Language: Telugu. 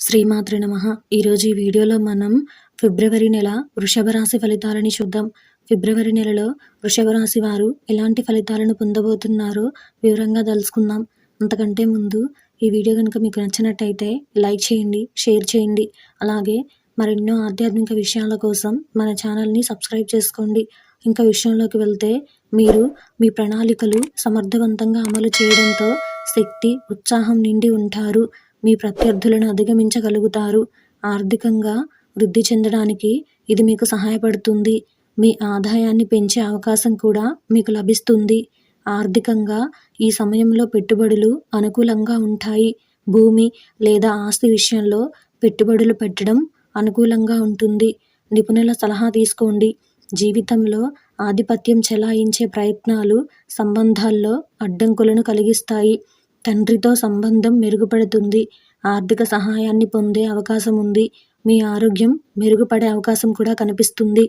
శ్రీమాతృ నమ. ఈరోజు ఈ వీడియోలో మనం ఫిబ్రవరి నెల వృషభ రాశి ఫలితాలని చూద్దాం. ఫిబ్రవరి నెలలో వృషభ రాశి వారు ఎలాంటి ఫలితాలను పొందబోతున్నారో వివరంగా తెలుసుకుందాం. అంతకంటే ముందు ఈ వీడియో కనుక మీకు నచ్చినట్టయితే లైక్ చేయండి షేర్ చేయండి. అలాగే మరెన్నో ఆధ్యాత్మిక విషయాల కోసం మన ఛానల్ని సబ్స్క్రైబ్ చేసుకోండి. ఇంకా విషయంలోకి వెళ్తే మీరు మీ ప్రణాళికలు సమర్థవంతంగా అమలు చేయడంతో శక్తి ఉత్సాహం నిండి ఉంటారు. మీ ప్రత్యర్థులను అధిగమించగలుగుతారు. ఆర్థికంగా వృద్ధి చెందడానికి ఇది మీకు సహాయపడుతుంది. మీ ఆదాయాన్ని పెంచే అవకాశం కూడా మీకు లభిస్తుంది. ఆర్థికంగా ఈ సమయంలో పెట్టుబడులు అనుకూలంగా ఉంటాయి. భూమి లేదా ఆస్తి విషయంలో పెట్టుబడులు పెట్టడం అనుకూలంగా ఉంటుంది. నిపుణుల సలహా తీసుకోండి. జీవితంలో ఆధిపత్యం చెలాయించే ప్రయత్నాలు సంబంధాల్లో అడ్డంకులను కలిగిస్తాయి. తండ్రితో సంబంధం మెరుగుపడుతుంది. ఆర్థిక సహాయాన్ని పొందే అవకాశం ఉంది మీ ఆరోగ్యం మెరుగుపడే అవకాశం కూడా కనిపిస్తుంది.